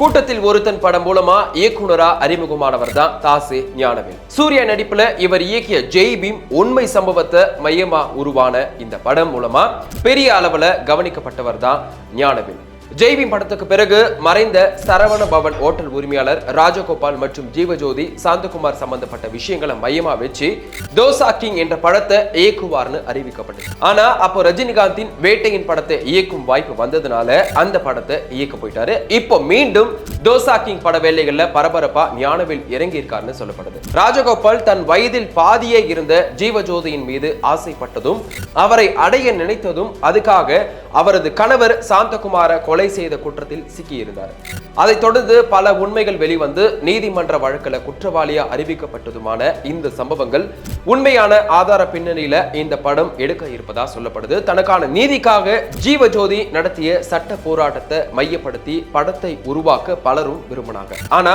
கூட்டத்தில் ஒருத்தன் படம் மூலமா இயக்குனரா அறிமுகமானவர் தான் தாசே ஞானவேல். சூர்யா நடிப்புல இவர் இயக்கிய ஜெய் பீம் உண்மை சம்பவத்தை மையமா உருவான இந்த படம் மூலமா பெரிய அளவுல கவனிக்கப்பட்டவர் தான் ஞானவேல். ஜெய்வி படத்துக்கு பிறகு மறைந்த சரவண பவன் ஓட்டல் உரிமையாளர் ராஜகோபால் மற்றும் ஜீவஜோதி சாந்தகுமார் சம்பந்தப்பட்ட விஷயங்களை மையமா வச்சு தோசா கிங் என்ற படத்தை இயக்குவார்னு அறிவிக்கப்பட்டது. ஆனா அப்போ ரஜினிகாந்தின் வேட்டையின் படத்தை இயக்கும் வாய்ப்பு வந்ததுனால அந்த படத்தை இயக்க போயிட்டாரு. இப்போ மீண்டும் தோசா கிங் பட வேலைகள்ல பரபரப்பா ஞானவில் இறங்கியிருக்காருன்னு சொல்லப்படுது. ராஜகோபால் தன் வயதில் பாதியே இருந்த ஜீவஜோதியின் மீது ஆசைப்பட்டதும் அவரை அடைய நினைத்ததும் அதுக்காக அவரது கணவர் சாந்தகுமார கொலை செய்த குற்றத்தில் சிக்கியிருந்தார். அதைத் தொடர்ந்து பல உண்மைகள் வெளிவந்து நீதிமன்ற வழக்கில் குற்றவாளியா அறிவிக்கப்பட்டதுமான இந்த சம்பவங்கள் உண்மையான ஆதார பின்னணியில இந்த படம் எடுக்க இருப்பதா சொல்லப்படுது. தனக்கான நீதிக்காக ஜீவஜோதி நடத்திய சட்ட போராட்டத்தை மையப்படுத்தி படத்தை உருவாக்க பலரும் விரும்பினாங்க. ஆனா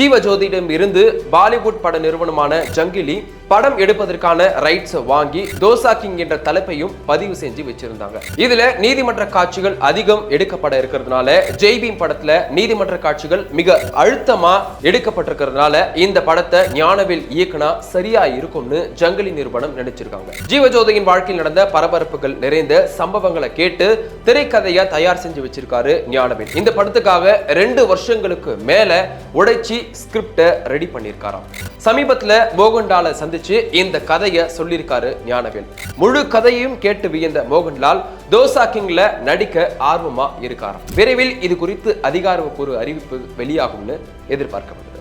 ஜீவஜோதியிடம் இருந்து பாலிவுட் பட நிறுவனமான ஜங்கிலி படம் எடுப்பதற்கான ரைட்ஸ் வாங்கி தோசா கிங் என்ற தலைப்பையும் பதிவு செஞ்சு வச்சிருந்தாங்க. இதுல நீதிமன்ற காட்சிகள் அதிகம் எடுக்கப்பட இருக்கிறதுனால ஜெய்பீம் படத்துல நீதிமன்ற காட்சிகள் மிக அழுத்தமா எடுக்கப்பட்டிருக்கிறதுனால இந்த படத்தை ஞானவில் இயக்குனா சரியா இருக்கும்னு ஜங்கிலி நிறுவனம் நினைச்சிருக்காங்க. ஜீவஜோதியின் வாழ்க்கையில் நடந்த பரபரப்புகள் நிறைந்த சம்பவங்களை கேட்டு திரைக்கதையா தயார் செஞ்சு வச்சிருக்காரு ஞானவேல். இந்த படத்துக்காக ரெண்டு வருஷங்களுக்கு மேல உடைச்சி ஸ்கிரிப்டை ரெடி பண்ணியிருக்காராம். சமீபத்துல மோகன்லாலை சந்திச்சு இந்த கதையை சொல்லியிருக்காரு ஞானவேல். முழு கதையையும் கேட்டு வியந்த மோகன்லால் தோசா கிங்ல நடிக்க ஆர்வமா இருக்காராம். விரைவில் இது குறித்து அதிகாரப்பூர்வ அறிவிப்பு வெளியாகும்னு எதிர்பார்க்கப்படுது.